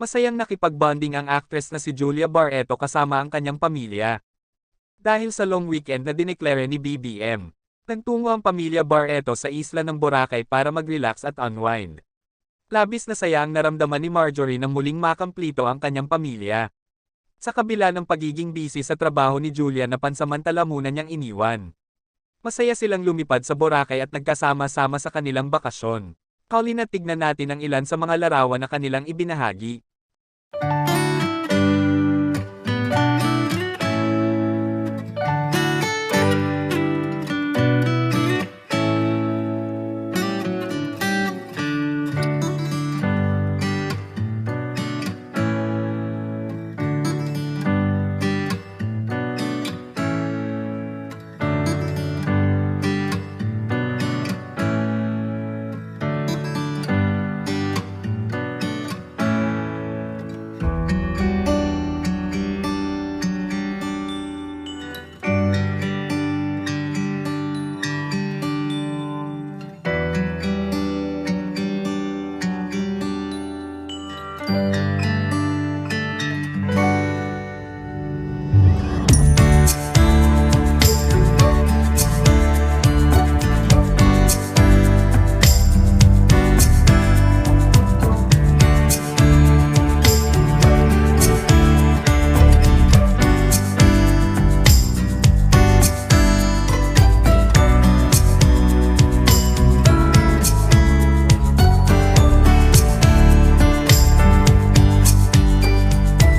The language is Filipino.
Masayang nakipagbonding ang actress na si Julia Barreto kasama ang kanyang pamilya. Dahil sa long weekend na dineklare ni BBM, nagtungo ang pamilya Barreto sa isla ng Boracay para mag-relax at unwind. Labis na saya ang naramdaman ni Marjorie nang muling makamplito ang kanyang pamilya. Sa kabila ng pagiging busy sa trabaho ni Julia na pansamantala muna niyang iniwan. Masaya silang lumipad sa Boracay at nagkasama-sama sa kanilang bakasyon. Kauli na tignan natin ang ilan sa mga larawan na kanilang ibinahagi.